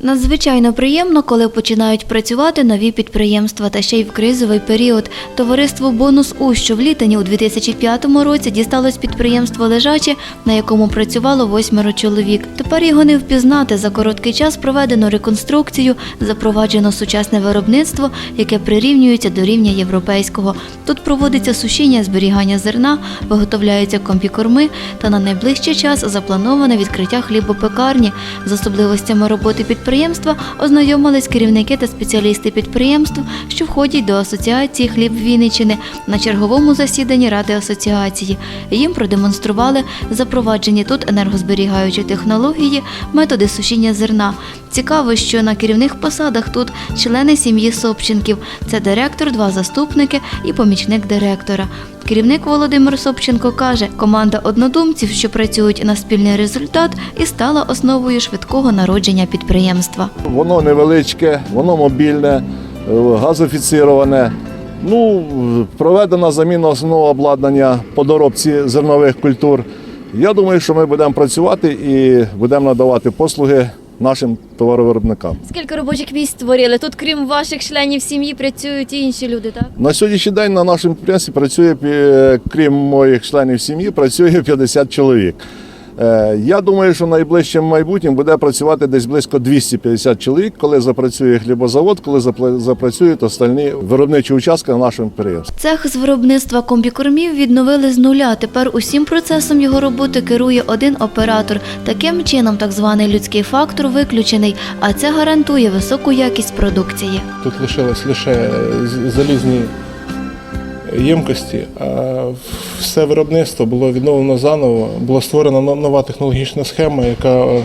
Надзвичайно приємно, коли починають працювати нові підприємства та ще й в кризовий період. Товариство Бонус У, що в літані у 2005 році дісталось підприємство лежаче, на якому працювало восьмеро чоловік. Тепер його не впізнати. За короткий час проведено реконструкцію, запроваджено сучасне виробництво, яке прирівнюється до рівня європейського. Тут проводиться сушіння, зберігання зерна, виготовляються комбікорми та на найближчий час заплановане відкриття хлібопекарні. З особливостями роботи підприємства ознайомились керівники та спеціалісти підприємств, що входять до асоціації хліб Вінниччини на черговому засіданні ради асоціації. Їм продемонстрували запроваджені тут енергозберігаючі технології, методи сушіння зерна. Цікаво, що на керівних посадах тут члени сім'ї Собченків. Це директор, два заступники і помічник директора. Керівник Володимир Собченко каже, команда однодумців, що працюють на спільний результат, і стала основою швидкого народження підприємства. Воно невеличке, воно мобільне, е, газофіціроване. Ну, проведена заміна основного обладнання по доробці зернових культур. Я думаю, що ми будемо працювати і будемо надавати послуги нашим товаровиробникам. Скільки робочих місць створили? Тут, крім ваших членів сім'ї, працюють і інші люди, так? На сьогоднішній день на нашому підприємстві працює, е, крім моїх членів сім'ї, працює 50 чоловік. Е, Я думаю, що найближчим майбутнім буде працювати десь близько 250 чоловік, коли запрацює хлібозавод, коли запрацюють остальні виробничі участки на нашому підприємстві. Цех з виробництва комбікормів відновили з нуля. Тепер усім процесом його роботи керує один оператор. Таким чином, так званий людський фактор виключений, а це гарантує високу якість продукції. Тут лишилось лише з- залізні ємкості, а все виробництво було відновлено заново. Була створена нова технологічна схема, яка е,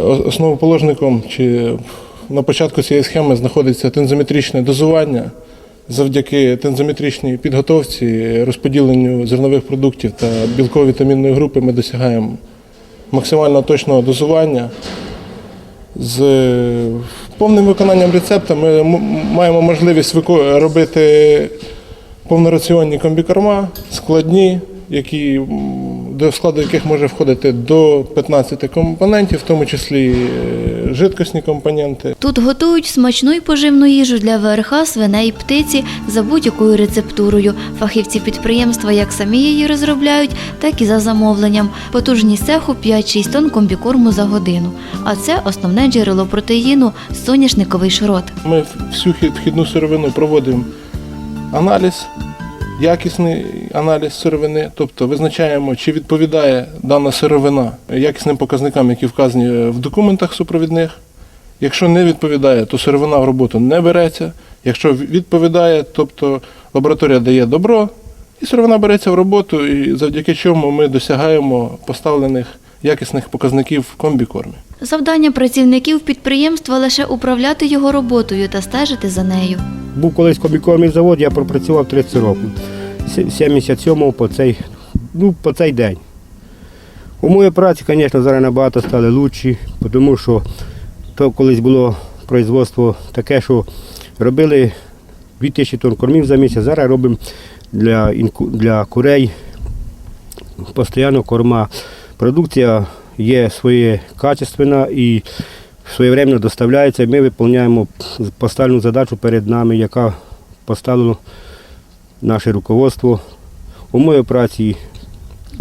основоположником чи на початку цієї схеми знаходиться тензометричне дозування. Завдяки тензометричній підготовці, розподіленню зернових продуктів та білково-вітамінної групи ми досягаємо максимально точного дозування. З повним виконанням рецепта ми маємо можливість робити повнораціонні комбікорма, складні, які, до складу яких може входити до 15 компонентів, в тому числі е, жидкісні компоненти. Тут готують смачну й поживну їжу для ВРХ, свиней, і птиці за будь-якою рецептурою. Фахівці підприємства як самі її розробляють, так і за замовленням. Потужність цеху 5-6 тонн комбікорму за годину. А це основне джерело протеїну соняшниковий шрот. Ми всю вхідну сировину проводимо аналіз, якісний аналіз сировини, тобто визначаємо, чи відповідає дана сировина якісним показникам, які вказані в документах супровідних. Якщо не відповідає, то сировина в роботу не береться. Якщо відповідає, тобто лабораторія дає добро, і сировина береться в роботу, і завдяки чому ми досягаємо поставлених якісних показників в комбікормі. Завдання працівників підприємства лише управляти його роботою та стежити за нею. Був колись комбікормний завод, я пропрацював 30 років. З 77 по цей, ну, по цей день. У моїй праці, звісно, зараз набагато стали лучші, тому що то колись було производство таке, що робили 2000 тонн кормів за місяць, зараз робимо для, для курей постійно корма. Продукція є своє качественна і своєвременно доставляється. Ми виконуємо поставлену задачу перед нами, яка поставила наше руководство. Умови праці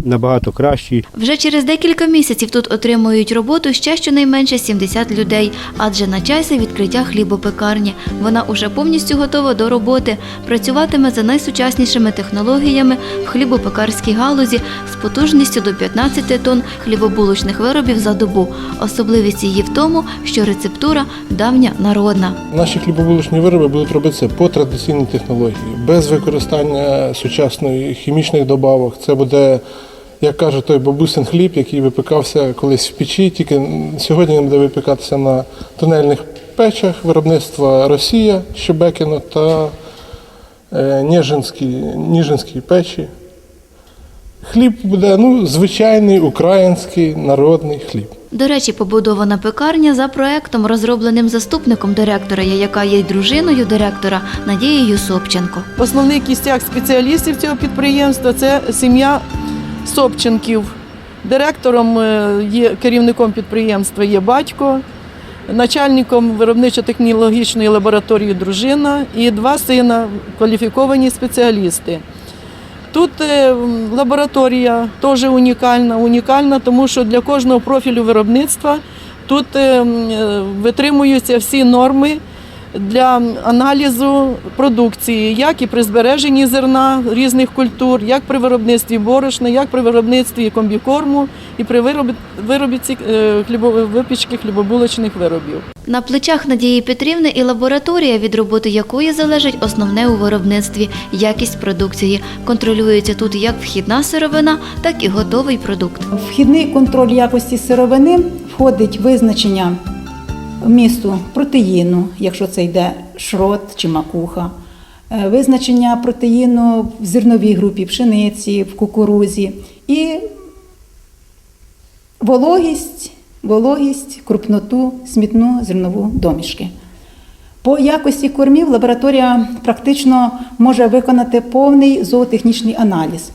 набагато кращі. Вже через декілька місяців тут отримують роботу ще щонайменше 70 людей, адже на часі відкриття хлібопекарні. Вона уже повністю готова до роботи. Працюватиме за найсучаснішими технологіями в хлібопекарській галузі з потужністю до 15 тонн хлібобулочних виробів за добу. Особливість її в тому, що рецептура давня народна. Наші хлібобулочні вироби будуть робитися по традиційній технології, без використання сучасної хімічних добавок. Це буде, як каже той бабусин хліб, який випікався колись в печі, тільки сьогодні він буде випікатися на тунельних печах виробництва Росія, Щебекіно та е, Ніжинській, Ніжинській печі. Хліб буде ну, звичайний український народний хліб. До речі, побудована пекарня за проектом, розробленим заступником директора, яка є й дружиною директора Надією Собченко. Основний кістяк спеціалістів цього підприємства це сім'я Собченків. Директором е, є керівником підприємства є батько. начальником виробничо-технологічної лабораторії дружина і два сина, кваліфіковані спеціалісти. Тут е, лабораторія теж унікальна, унікальна, тому що для кожного профілю виробництва тут е, м, е, витримуються всі норми для аналізу продукції, як і при збереженні зерна різних культур, як при виробництві борошна, як при виробництві комбікорму і при виробі- виробітці е, випічки хлібобулочних виробів. На плечах Надії Петрівни і лабораторія, від роботи якої залежить основне у виробництві якість продукції. Контролюється тут як вхідна сировина, так і готовий продукт. Вхідний контроль якості сировини входить визначення вмісту протеїну, якщо це йде шрот чи макуха, е, визначення протеїну в зерновій групі пшениці, в кукурузі і вологість, вологість, крупноту, смітну зернову домішки. По якості кормів лабораторія практично може виконати повний зоотехнічний аналіз.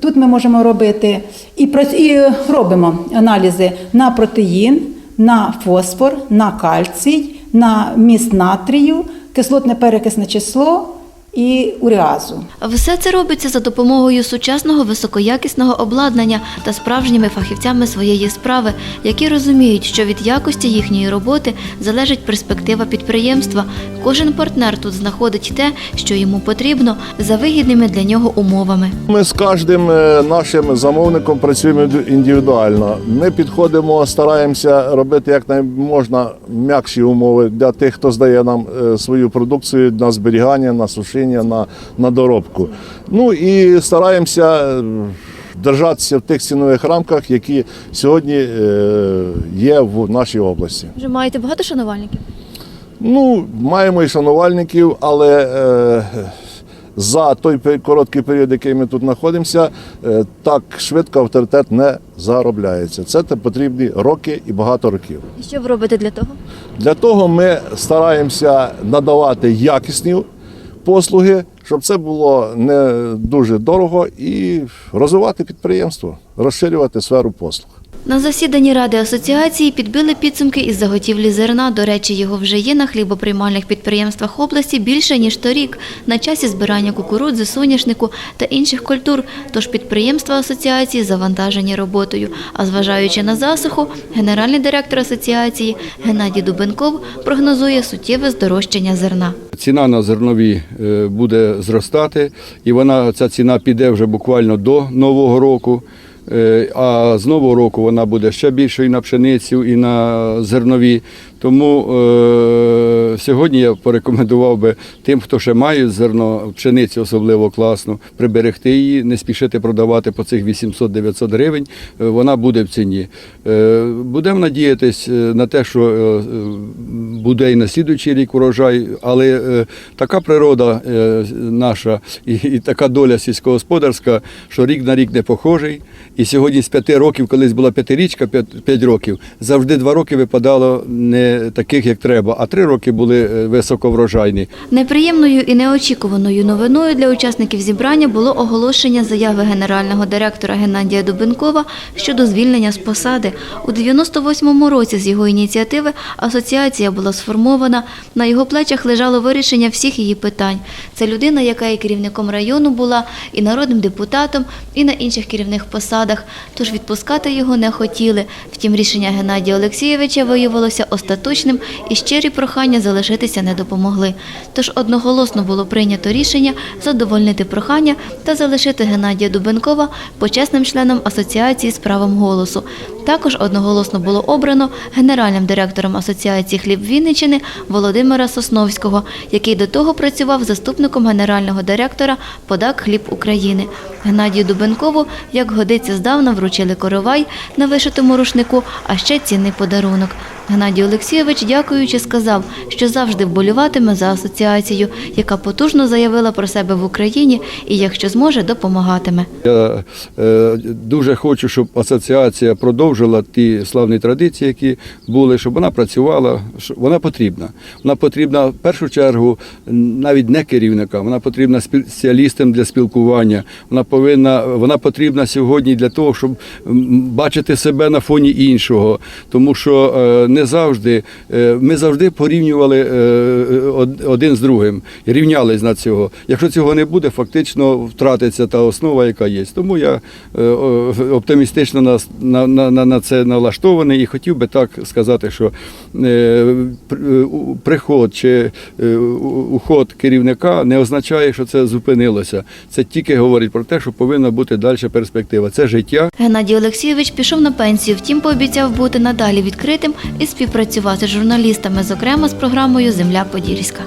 Тут ми можемо робити і, і робимо аналізи на протеїн, на фосфор, на кальцій, на міст натрію, кислотне перекисне число і уріазу. Все це робиться за допомогою сучасного високоякісного обладнання та справжніми фахівцями своєї справи, які розуміють, що від якості їхньої роботи залежить перспектива підприємства. Кожен партнер тут знаходить те, що йому потрібно, за вигідними для нього умовами. Ми з кожним е, нашим замовником працюємо індивідуально. Ми підходимо, стараємося робити як можна м'якші умови для тих, хто здає нам е, свою продукцію на зберігання, на сушіння, на, на доробку. Ну і стараємося е, держатися в тих цінових рамках, які сьогодні е, є в нашій області. Вже маєте багато шанувальників? Ну, маємо і шанувальників, але е, за той короткий період, який ми тут знаходимося, е, так швидко авторитет не заробляється. Це потрібні роки і багато років. І що ви робите для того? Для того ми стараємося надавати якісні послуги, щоб це було не дуже дорого, і розвивати підприємство, розширювати сферу послуг. На засіданні ради асоціації підбили підсумки із заготівлі зерна. До речі, його вже є на хлібоприймальних підприємствах області більше ніж торік. На часі збирання кукурудзи, соняшнику та інших культур. Тож підприємства асоціації завантажені роботою. А зважаючи на засуху, генеральний директор асоціації Геннадій Дубенков прогнозує суттєве здорожчання зерна. Ціна на зернові е, буде зростати, і вона ця ціна піде вже буквально до нового року. Е, А з нового року вона буде ще більшою і на пшеницю, і на зернові. Тому е, сьогодні я порекомендував би тим, хто ще має зерно, пшеницю особливо класну, приберегти її, не спішити продавати по цих 800-900 гривень. Е, Вона буде в ціні. Е, Будемо надіятись е, на те, що е, буде і на слідуючий рік урожай, але е, така природа е, наша і, і така доля сільськогосподарська, що рік на рік не похожий. І сьогодні з п'яти років, колись була п'ятирічка, п'ять років, завжди два роки випадало не таких, як треба, а три роки були е, високоврожайні. Неприємною і неочікуваною новиною для учасників зібрання було оголошення заяви генерального директора Геннадія Дубенкова щодо звільнення з посади. У 98-му році з його ініціативи асоціація була сформована. На його плечах лежало вирішення всіх її питань. Це людина, яка і керівником району була, і народним депутатом, і на інших керівних посадах. Тож відпускати його не хотіли. Втім, рішення Геннадія Олексійовича виявилося остаточним, і щирі прохання залишитися не допомогли. Тож одноголосно було прийнято рішення задовольнити прохання та залишити Геннадія Дубенкова почесним членом асоціації з правом голосу. Також одноголосно було обрано генеральним директором асоціації хліб Вінниччини Володимира Сосновського, який до того працював заступником генерального директора Подак Хліб України. Геннадію Дубенкову, як годиться здавна, вручили коровай на вишитому рушнику, а ще цінний подарунок. Геннадій Олексійович, дякуючи, сказав, що завжди вболіватиме за асоціацію, яка потужно заявила про себе в Україні і, якщо зможе, допомагатиме. Я е, дуже хочу, щоб асоціація продовжила ті славні традиції, які були, щоб вона працювала. Вона потрібна. Вона потрібна в першу чергу навіть не керівникам, вона потрібна спеціалістам для спілкування. Вона повинна, вона потрібна сьогодні для того, щоб бачити себе на фоні іншого. Тому що е, не завжди. е, Ми завжди порівнювали е, один з другим, рівнялись на цього. Якщо цього не буде, фактично втратиться та основа, яка є. Тому я оптимістично нас- на, на, на, на це налаштований і хотів би так сказати, що е, е, приход чи е, уход керівника не означає, що це зупинилося. Це тільки говорить про те, що повинна бути далі перспектива. Це життя. Геннадій Олексійович пішов на пенсію, втім пообіцяв бути надалі відкритим і співпрацювати з журналістами, зокрема з програмою Земля Подільська.